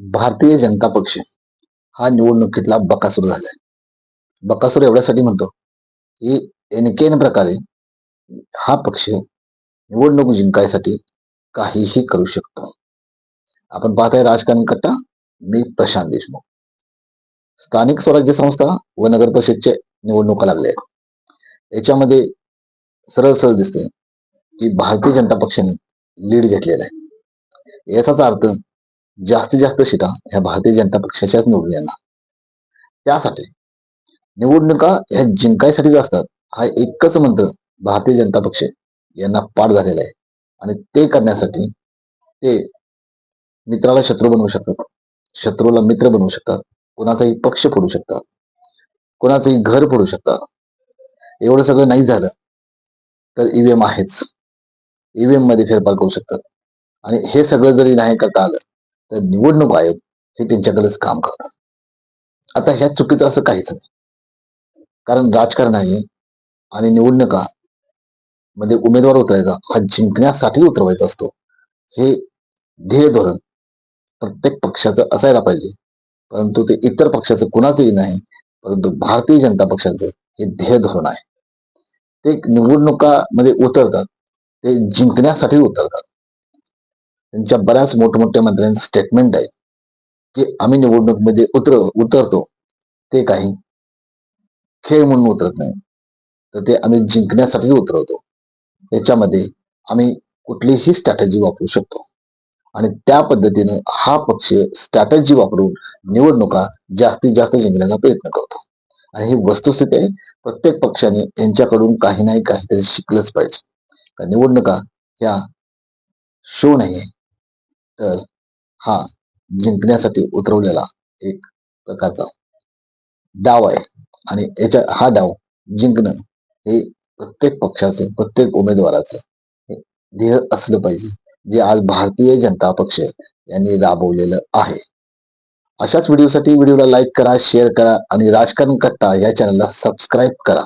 भारतीय जनता पक्ष हा निवडणुकीतला बकासूर झालाय. बकासूर एवढ्यासाठी म्हणतो की एनकेन प्रकारे हा पक्ष निवडणूक जिंकायसाठी काहीही करू शकतो. आपण पाहताय राजकारण कट्टा मी प्रशांत देशमुख. स्थानिक स्वराज्य संस्था व नगर परिषदच्या निवडणुका लागल्या आहेत. याच्यामध्ये सरळ सरळ दिसते की भारतीय जनता पक्षाने लीड घेतलेला आहे. याचाच अर्थ जास्तीत जास्त सीटा ह्या भारतीय जनता पक्षाच्याच निवडून येणार. त्यासाठी निवडणुका ह्या जिंकायसाठीच असतात हा एकच मंत्र भारतीय जनता पक्ष यांना पाठ झालेला आहे. आणि ते करण्यासाठी ते मित्राला शत्रू बनवू शकतात शत्रूला मित्र बनवू शकतात कोणाचाही पक्ष फोडू शकतात कोणाचंही घर फोडू शकतात. एवढं सगळं नाही झालं तर ईव्हीएम आहेच. ईव्हीएममध्ये फेरफार करू शकतात. आणि हे सगळं जरी नाही करता आलं तर निवडणूक आयोग हे त्यांच्याकडेच काम करणार. आता ह्या चुकीचं असं काहीच नाही. कारण राजकारण आहे आणि निवडणुका मध्ये उमेदवार उतरायचा हा जिंकण्यासाठी उतरवायचा असतो. हे ध्येय धोरण प्रत्येक पक्षाचं असायला पाहिजे. परंतु ते इतर पक्षाचं कुणाचंही नाही परंतु भारतीय जनता पक्षाचं हे ध्येय धोरण आहे. ते निवडणुकामध्ये उतरतात ते जिंकण्यासाठी उतरतात. त्यांच्या बऱ्याच मोठमोठ्या मंत्र्यांचं स्टेटमेंट आहे. की आम्ही निवडणुकीमध्ये उतर उतरतो. ते काही खेळ म्हणून उतरत नाही. तर ते आम्ही जिंकण्यासाठी उतरवतो. याच्यामध्ये आम्ही कुठलीही स्ट्रॅटजी वापरू शकतो. आणि त्या पद्धतीने हा पक्ष स्ट्रॅटजी वापरून निवडणुका जास्तीत जास्त जिंकण्याचा प्रयत्न करतो. आणि ही वस्तुस्थिती आहे. प्रत्येक पक्षाने यांच्याकडून काही नाही काहीतरी शिकलंच पाहिजे. निवडणुका ह्या शो नाही तर हा जिंकण्यासाठी उतरवलेला एक प्रकारचा डाव आहे. आणि याच्या हा डाव जिंकणं हे प्रत्येक पक्षाचे प्रत्येक उमेदवाराचं हे ध्येय असलं पाहिजे. जे आज भारतीय जनता पक्ष यांनी राबवलेलं आहे. अशाच व्हिडिओसाठी व्हिडिओला लाईक करा शेअर करा आणि राजकारण कट्टा या चॅनलला सबस्क्राईब करा.